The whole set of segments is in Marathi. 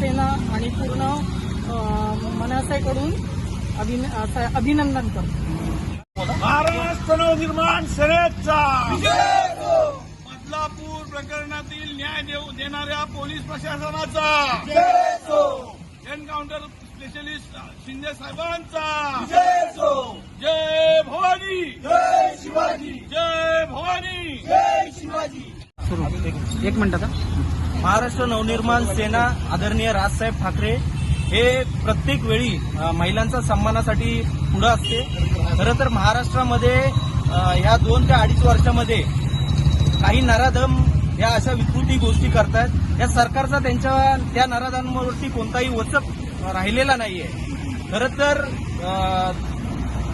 सेना आणि पूर्ण मनसेकडून अभिनंदन करतो. महाराष्ट्र नवनिर्माण सेनेचा बदलापूर प्रकरणातील न्याय देऊ देणाऱ्या पोलीस प्रशासनाचा एन्काउंटर स्पेशलिस्ट शिंदे साहेबांचा जय भवानी जय शिवाजी जय भवानी. एक मिनिट आता. महाराष्ट्र नवनिर्माण सेना आदरणीय राजसाहेब ठाकरे हे प्रत्येक वेळी महिलांचा सन्मानासाठी पुढं असते. खरं तर महाराष्ट्रामध्ये ह्या दोन ते अडीच वर्षामध्ये काही नराधम या अशा विकृती गोष्टी करतात या सरकारचा त्यांच्या त्या नराधांवरती कोणताही वचक राहिलेला नाहीये. खरं तर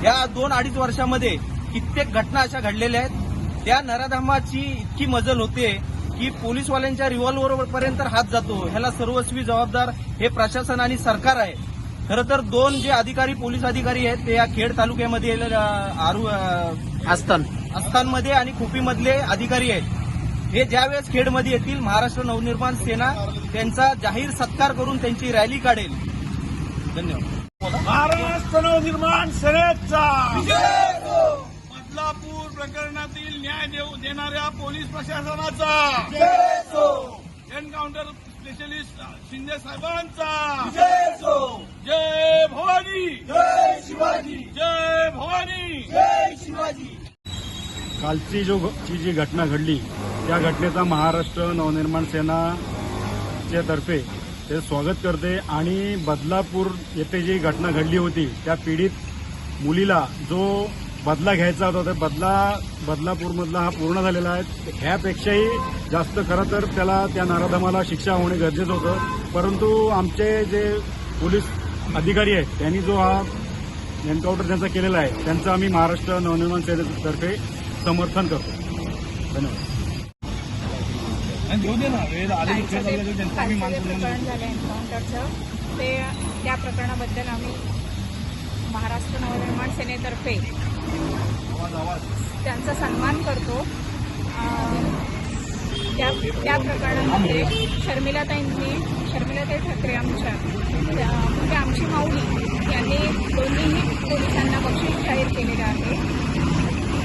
या दोन अडीच वर्षामध्ये कित्येक घटना अशा घडलेल्या आहेत. त्या नराधमाची इतकी मजल होते. की पोलीसवाल्यांच्या रिव्हॉल्व्हर पर्यंत हात जातो. ह्याला सर्वस्वी जबाबदार हे प्रशासन आणि सरकार आहे. खरं तर दोन जे अधिकारी पोलीस अधिकारी आहेत ते या खेड तालुक्यामध्ये आरू आस्थान आस्थानमध्ये आणि खोपीमधले अधिकारी आहेत. हे ज्यावेळेस खेडमध्ये येतील महाराष्ट्र नवनिर्माण सेना त्यांचा जाहीर सत्कार करून त्यांची रॅली काढेल. धन्यवाद. महाराष्ट्र नवनिर्माण सेनेचा. बदलापूर प्रकरणातील न्याय देऊ देणाऱ्या पोलीस प्रशासनाचा. एन्काउंटर स्पेशलिस्ट शिंदे साहेबांचा. जय भवानी. जय शिवाजी जय भवानी. कालची जो जी घटना घडली त्या घटनेचा महाराष्ट्र नवनिर्माण सेनाच्या तर्फे ते स्वागत करते आणि बदलापूर येथे जी घटना घडली होती त्या पीडित मुलीला जो बदला घ्यायचा होता त्या बदला बदलापूरमधला हा पूर्ण झालेला आहे. ह्यापेक्षाही जास्त खरं तर त्याला त्या नराधमाला शिक्षा होणे गरजेचं होतं. परंतु आमचे जे पोलीस अधिकारी आहेत त्यांनी जो हा एन्काउंटर त्यांचा केलेला आहे त्यांचं आम्ही महाराष्ट्र नवनिर्माण सेनेतर्फे समर्थन करतो. धन्यवाद. ते त्या प्रकरणाबद्दल आम्ही महाराष्ट्र नवनिर्माण सेनेतर्फे त्यांचा सन्मान करतो. त्या त्या प्रकरणामध्ये शर्मिलाताईंनी शर्मिलाताई ठाकरे आमच्या म्हणजे आमची माऊली यांनी दोन्हीही पोलिसांना बक्षीस जाहीर केलेलं आहे.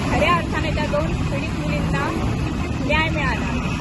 खऱ्या अर्थाने त्या दोन पीडित मुलींना न्याय मिळाला.